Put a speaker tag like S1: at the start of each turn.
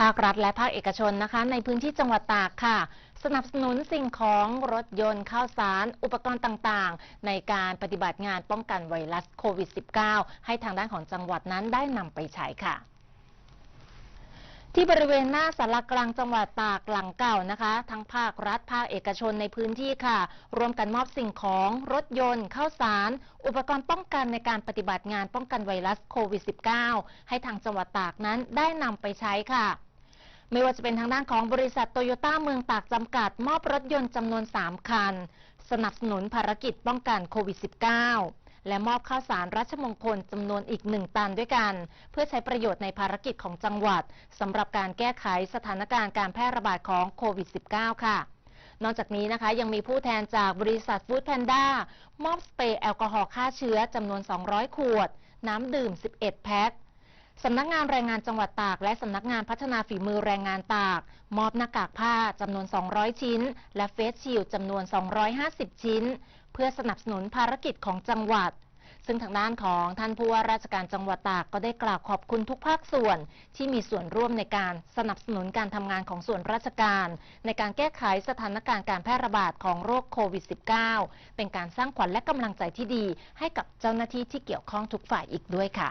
S1: ภาครัฐและภาคเอกชนนะคะ ในพื้นที่จังหวัดตากค่ะ สนับสนุนสิ่งของรถยนต์ข้าวสาร อุปกรณ์ต่างๆ ในการปฏิบัติงานป้องกันไวรัสโควิด -19 ให้ทางด้านของจังหวัดนั้นได้นำไปใช้ค่ะที่บริเวณหน้าสารกลางจังหวัดตากหลังเก่านะคะ ทั้งภาครัฐภาคเอกชนในพื้นที่ค่ะ รวมกันมอบสิ่งของรถยนต์ข้าวสาร อุปกรณ์ป้องกันในการปฏิบัติงานป้องกันไวรัสโควิด -19 ให้ทางจังหวัดตากนั้นได้นำไปใช้ค่ะ ไม่ว่าจะเป็นทางด้านของบริษัทโตโยต้าเมืองตากจำกัด มอบรถยนต์จำนวน 3 คัน สนับสนุนภารกิจป้องกันโควิด -19 และมอบข้าวสารรัชมงคลจำนวนอีก1ตันด้วยกัน เพื่อใช้ประโยชน์ในภารกิจของจังหวัดสำหรับการแก้ไขสถานการณ์การแพร่ระบาดของโควิด -19 ค่ะนอกจากนี้นะคะยังมีผู้แทนจากบริษัทฟู้ดแพนด้ามอบสเปรย์แอลกอฮอล์ฆ่าเชื้อจำนวน 200 ขวด น้ำดื่ม 11 แพ็ค สำนักงานแรงงานจังหวัดตาก และสำนักงานพัฒนาฝีมือแรงงานตาก มอบหน้ากากผ้าจำนวน 200 ชิ้น และเฟสชิลจำนวน 250 ชิ้น เพื่อสนับสนุนภารกิจของจังหวัด ซึ่งทางด้านของท่านผู้ว่าราชการจังหวัดตากก็ได้กล่าวขอบคุณทุกภาคส่วน ที่มีส่วนร่วมในการสนับสนุนการทำงานของส่วนราชการ ในการแก้ไขสถานการณ์การแพร่ระบาดของโรคโควิด -19 เป็นการสร้างขวัญและกำลังใจที่ดี ให้กับเจ้าหน้าที่ที่เกี่ยวข้องทุกฝ่ายอีกด้วยค่ะ